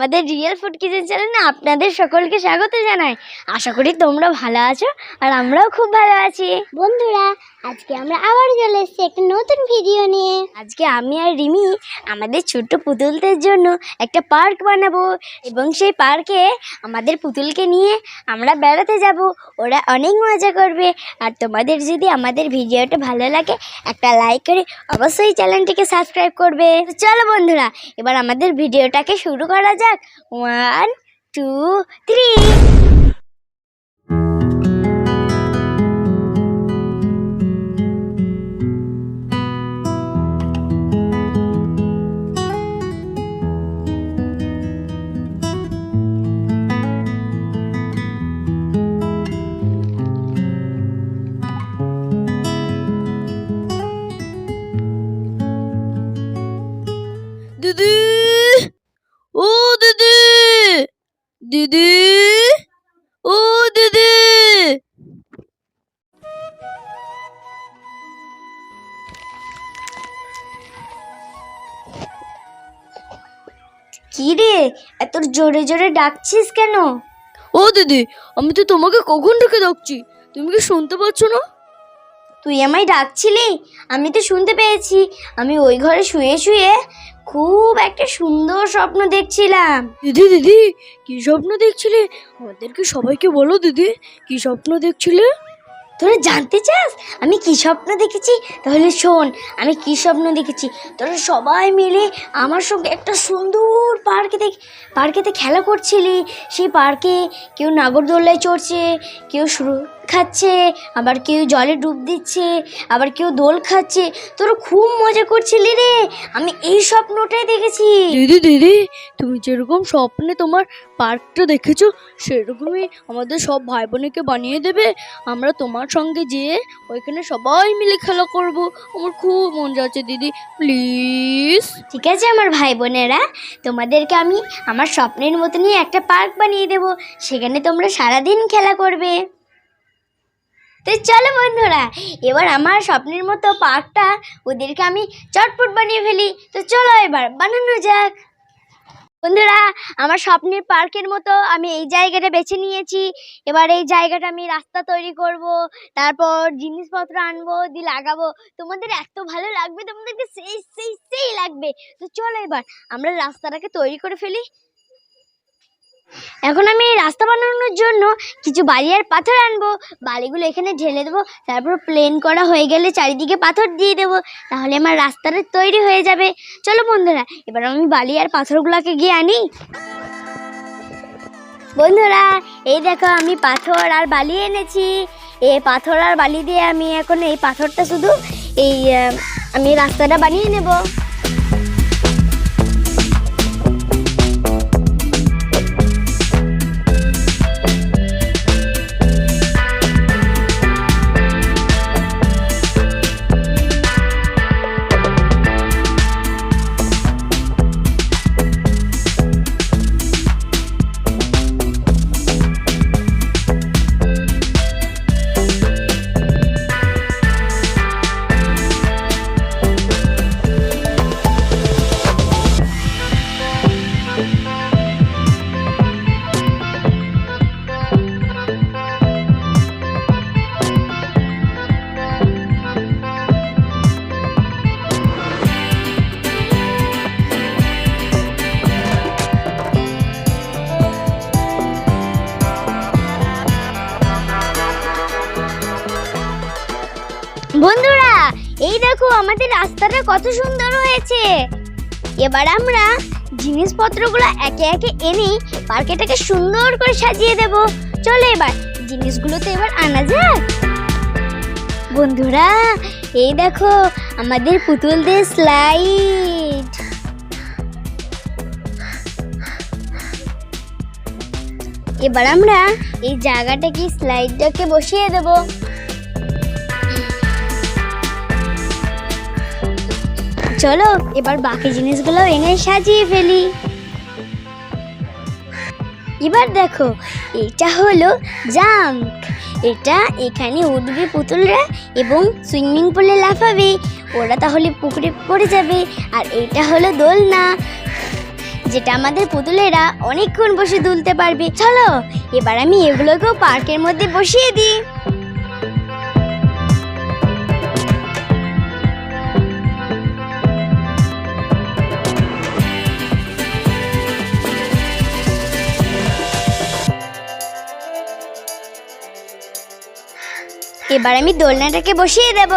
আমাদের real food kitchen চ্যানেলে আপনাদের সকলকে স্বাগত জানাই। আশা করি তোমরা ভালো আছো আর আমরাও খুব ভালো আছি। বন্ধুরা, আজকে আমরা আবার চলে এসেছি একটা নতুন ভিডিও নিয়ে। আজকে আমি আর রিমি আমাদের ছোট্ট পুতুলদের জন্য একটা পার্ক বানাবো এবং সেই পার্কে আমাদের পুতুলকে নিয়ে আমরা বেড়াতে যাব। ওরা অনেক মজা করবে। আর তোমাদের যদি আমাদের ভিডিওটা ভালো লাগে, একটা লাইক করে অবশ্যই চ্যানেলটিকে সাবস্ক্রাইব করবে। চলো বন্ধুরা, এবার আমাদের ভিডিওটাকে শুরু করা যাক। ওয়ান টু থ্রি দিদি? ও দিদি! কি রে? এত জোরে জোরে ডাকছিস কেন? ও দিদি আমি তো তোমাকে কখন ঢুকে ডাকছি? তুমি কি শুনতে পাচ্ছ না? তুই আমায় ডাকছিলি? আমি তো শুনতে পেয়েছি। আমি ওই ঘরে শুয়ে শুয়ে খুব একটা সুন্দর স্বপ্ন দেখছিলাম। দিদি দিদি কি স্বপ্ন দেখছিলে? আমাদেরকে সবাইকে বলো দিদি কি স্বপ্ন দেখছিলে? তোরা জানতে চাস? আমি কি স্বপ্ন দেখেছি? তাহলে শোন আমি কি স্বপ্ন দেখেছি? তোরা সবাই মিলে আমার সঙ্গে একটা সুন্দর পার্কে দেখ পার্কেতে খেলা করছিলি। সেই পার্কে কেউ নাগরদোল্লায় চড়ছে কেউ শুরু খাচ্ছে আবার কেউ জলে ডুব দিচ্ছে আবার কেউ দোল খাচ্ছে। তোরা খুব মজা করছিলি রে। আমি এই স্বপ্নটাই দেখেছি। দিদি দিদি তুমি যেরকম স্বপ্নে তোমার পার্কটা দেখেছ সেরকমই আমাদের সব ভাই বোনকে বানিয়ে দেবে। আমরা তোমার সঙ্গে যেয়ে ওইখানে সবাই মিলে খেলা করব। আমার খুব মন যাচ্ছে দিদি প্লিজ। ঠিক আছে আমার ভাই বোনেরা তোমাদেরকে আমি আমার স্বপ্নের মতনই একটা পার্ক বানিয়ে দেব। সেখানে তোমরা সারাদিন খেলা করবে। তো চলো বন্ধুরা, এবার আমার স্বপ্নের মতো পার্কটা ওদেরকে আমি চটপট বানিয়ে ফেলি। তো চলো এবার বানানো যাক। বন্ধুরা, আমার স্বপ্নের পার্কের মতো আমি এই জায়গাটা বেছে নিয়েছি। এবার এই জায়গাটা আমি রাস্তা তৈরি করব, তারপর জিনিসপত্র আনব, দিয়ে লাগাবো। তোমাদের এত ভালো লাগবে, তোমাদেরকে সেই সেই সেই লাগবে। তো চলো এবার আমরা রাস্তাটাকে তৈরি করে ফেলি। এখন আমি এই রাস্তা বানানোর জন্য কিছু বালি আর পাথর আনব। বালিগুলো এখানে ঢেলে দেবো, তারপর প্লেন করা হয়ে গেলে চারিদিকে পাথর দিয়ে দেবো। তাহলে আমার রাস্তাটা তৈরি হয়ে যাবে। চলো বন্ধুরা, এবার আমি বালি আর পাথরগুলোকে গিয়ে আনি। বন্ধুরা, এই দেখো আমি পাথর আর বালি এনেছি। এই পাথর আর বালি দিয়ে আমি এখন এই পাথরটা শুধু এই আমি রাস্তাটা বানিয়ে নেব। বন্ধুরা, এই দেখো আমাদের রাস্তাটা কত সুন্দর হয়েছে। এবার আমরা জিনিসপত্রগুলো একে একে এনে পার্কেটাকে সুন্দর করে সাজিয়ে দেব। চলো এবার জিনিসগুলো তো এবার আনা যাক। বন্ধুরা, এই দেখো আমাদের পুতুলদের স্লাইড এবার আমরা এই জায়গাটাকে স্লাইডটাকে বসিয়ে দেবো। চলো, এবার বাকি জিনিসগুলো এনে সাজিয়ে ফেলি। এবার দেখো, এটা হলো জাম্প এটা এখানে উঠবে পুতুলরা এবং সুইমিং পুলে লাফাবে। ওরা তাহলে পুকুরে পড়ে যাবে। আর এটা হলো দোলনা, যেটা আমাদের পুতুলেরা অনেকক্ষণ বসে দুলতে পারবে। চলো, এবার আমি এগুলোকেও পার্কের মধ্যে বসিয়ে দিই। এবার আমি দোলনাটাকে বসিয়ে দেব।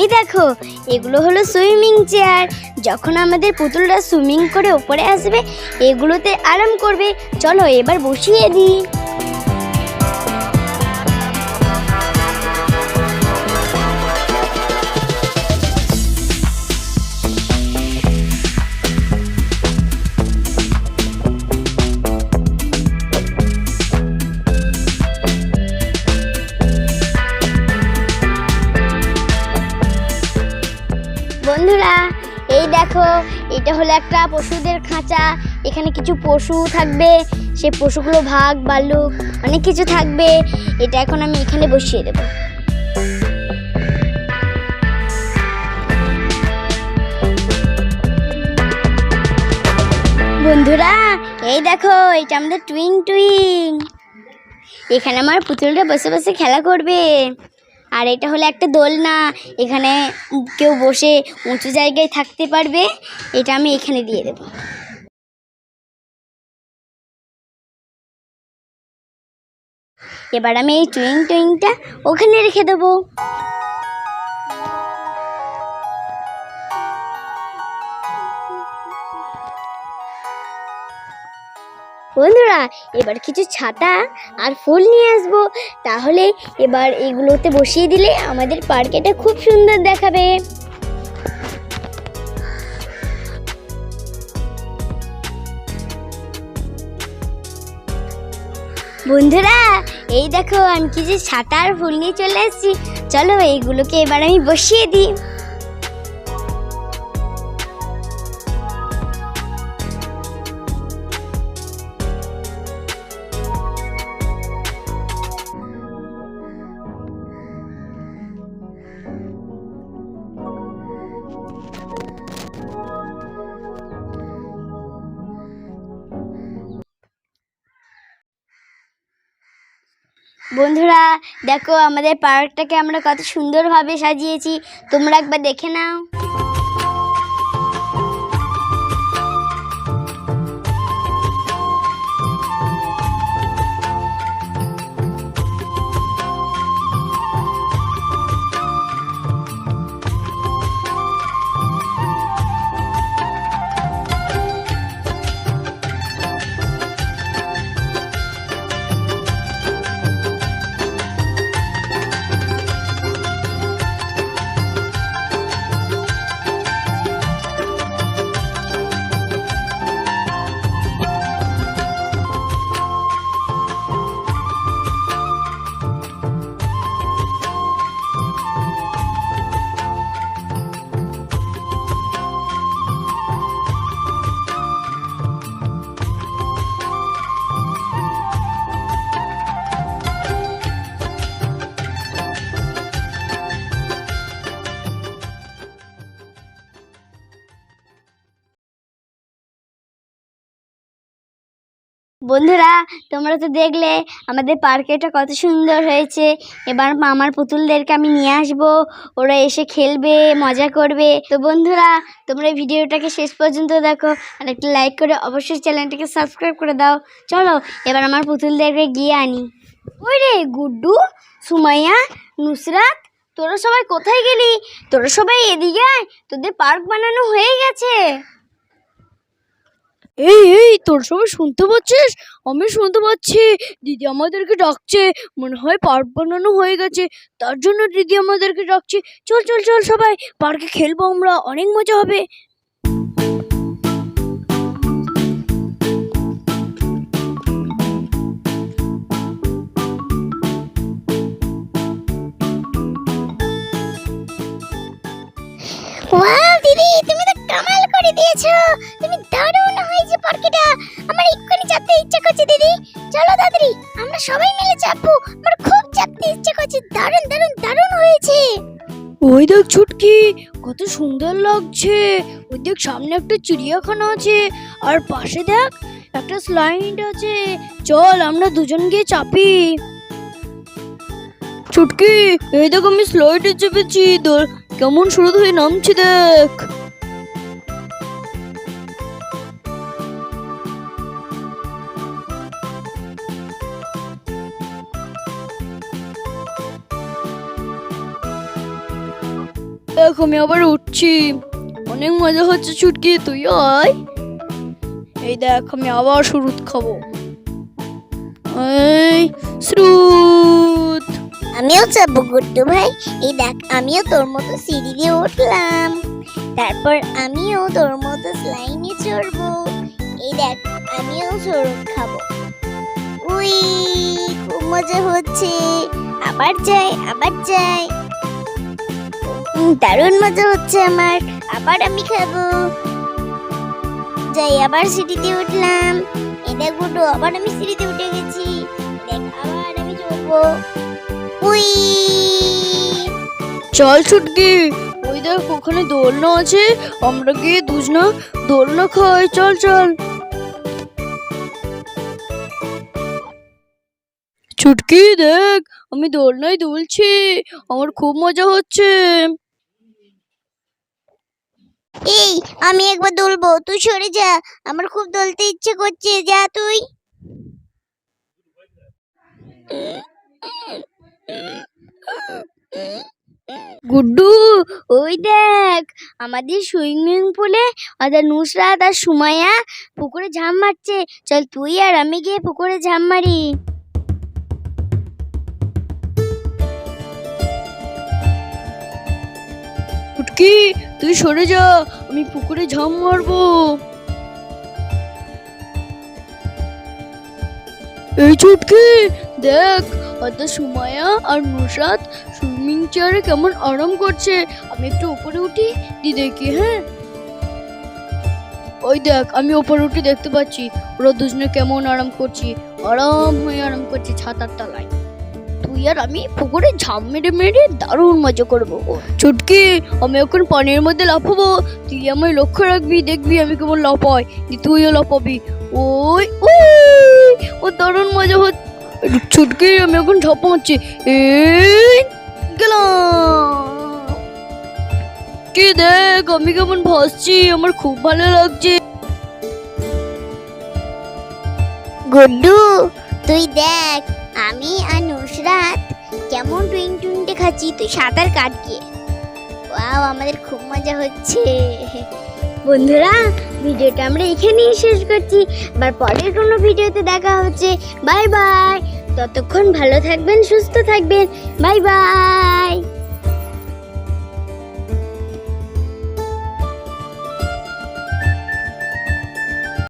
এই দেখো, এগুলো হলো সুইমিং চেয়ার। যখন আমাদের পুতুলরা সুইমিং করে ওপরে আসবে, এগুলোতে আরাম করবে। চলো এবার বসিয়ে দিই। দেখো, এটা হলো একটা পশুদের খাঁচা। এখানে কিছু পশু থাকবে সে পশুগুলো ভাগ ভাল্লুক অনেক কিছু থাকবে। এটা এখন আমি এখানে বসিয়ে দেব। বন্ধুরা, এই দেখো, এটা আমাদের টুইং টুইং এখানে আমার পুতুলটা বসে বসে খেলা করবে। আর এটা হলো একটা দোলনা। এখানে কেউ বসে উঁচু জায়গায় থাকতে পারবে। এটা আমি এখানে দিয়ে দেব। এবার আমি এই টুইং টুইংটা ওখানে রেখে দেবো। বন্ধুরা, এবার কিছু ছাতা আর ফুল নিয়ে আসব। তাহলে এবার এগুলোতে বসিয়ে দিলে আমাদের পার্কেটা খুব সুন্দর দেখাবে। বন্ধুরা, এই দেখো, আমি কিছু ছাতা আর ফুল নিয়ে চলে এসেছি। চলো, এইগুলোকে এবার আমি বসিয়ে দিই। বন্ধুরা দেখো আমাদের পার্কটাকে আমরা কত সুন্দরভাবে সাজিয়েছি। তোমরা একবার দেখে নাও। বন্ধুরা, তোমরা তো দেখলে, আমাদের পার্কেটা কত সুন্দর হয়েছে। এবার আমার পুতুলদেরকে আমি নিয়ে আসব। ওরা এসে খেলবে, মজা করবে। তো বন্ধুরা, তোমরা ভিডিওটাকে শেষ পর্যন্ত দেখো। আর একটা লাইক করে অবশ্যই চ্যানেলটাকে সাবস্ক্রাইব করে দাও। চলো, এবার আমার পুতুলদেরকে গিয়ে আনি। ওই রে, গুড্ডু, সুমাইয়া, নুসরাত, তোরা সবাই কোথায় গেলি? তোরা সবাই এদিকে আয়, তোদের পার্ক বানানো হয়ে গেছে। এই এই, তোর সবাই শুনতে পাচ্ছিস? আমি শুনতে পাচ্ছি, দিদি আমাদেরকে ডাকছে। মনে হয় পার্ক বানানো হয়ে গেছে। তার জন্য দিদি আমাদেরকে ডাকছে। চল চল চল সবাই পার্কে খেলব আমরা। অনেক মজা হবে। দিদি কামাল করে দিয়েছ। তুমি দারুণ হয়েছে পার্কটা। আমার এক্ষুনি চাপতে ইচ্ছে করছে, দিদি। চলো দাদি আমরা সবাই মিলে চাপবো। আমার খুব চাপতে ইচ্ছে করছে। দারুণ দারুণ দারুণ হয়েছে। ওই দেখ ছুটকি, কত সুন্দর লাগছে। ওই দেখ, সামনে একটা চিড়িয়াখানা আছে। আর পাশে দেখ, একটা স্লাইড আছে। চল, আমরা দুজন গিয়ে চাপি। ছুটকি, এই দেখ, আমি স্লাইডে চেপেছি। কেমন শুরু হয়ে নামছি দেখ। দেখ, আমি আবার উঠছি। অনেক মজা হচ্ছে ছুটকি তুই আয়। এই দেখ, আমি আবার শুরুত খাব। এই শ্রুত আমিও চাপবো গুড্ডু ভাই। এই দেখ, আমিও তোর মতো সিঁড়ি দিয়ে উঠলাম। তারপর আমিও তোর মতো স্লাইমে চড়বো। এই দেখ, আমিও চড়ক খাব। উই, খুব মজা হচ্ছে। আবার যাই আবার যাই। দারুণ মজা হচ্ছে আমার। আবার আমি খাব। যাই, আবার সিঁড়িতে উঠলাম। দেখ গুড্ডু আবার আমি সিঁড়িতে উঠে গেছি। দেখ, আবার আমি চড়বো উই! চল ছুটকি। ওই দেখ, ওখানে দোলনা আছে। আমরা গিয়ে দুজনা দোলনা খাই। চল চল। ছুটকি, দেখ, আমি দোলনায় দুলছি। আমার খুব মজা হচ্ছে। এই, আমি একবার দুলবো, তুই সরে যা। আমার খুব দুলতে ইচ্ছে করছে, যা তুই। গুড্ডু, ওই দেখ, আমাদের সুইমিং পুলে ওদের নুসরাত আর সুমাইয়া পুকুরে ঝাঁপ মারছে। চল তুই আর আমি গিয়ে পুকুরে ঝাঁপ মারি। ছুটকি তুই সরে যা, আমি পুকুরে ঝাঁপ মারবো। এই ছুটকি দেখ ওদের সুমায়া আর নুসরাত সুইমিং চেয়ারে কেমন আরাম করছে। আমি একটু উপরে উঠি, দি দেখি হ্যাঁ? ওই দেখ, আমি ওপরে উঠে দেখতে পাচ্ছি, ওরা দুজনে কেমন আরাম করছি। আরাম হয়ে আরাম করছি ছাতার তলায়। তুই আর আমি পুকুরে ঝাঁপ মেরে মেরে দারুণ মজা করব। ছুটকি আমি এখন পানির মধ্যে লাফাবো। তুই আমায় লক্ষ্য রাখবি, দেখবি আমি কেমন লাফাই তুইও লাফাবি। ওই ওই, ও দারুণ মজা হচ্ছে। ছুটকি আমি এখন ঝাঁপ মারছি। গেলাম। কি দেখ, আমি কেমন ভাসছি, আমার খুব ভালো লাগছে। গুড্ডু, তুই দেখ আমি আর নুসরাত কেমন টুইং টুইংটে খাচ্ছি তুই সাঁতার কাটকে ও আমাদের খুব মজা হচ্ছে। বন্ধুরা, ভিডিওটা আমরা এখানেই শেষ করছি। আবার পরের কোনো ভিডিওতে দেখা হচ্ছে। Bye bye. ততক্ষণ ভালো থাকবেন, সুস্থ থাকবেন। Bye bye.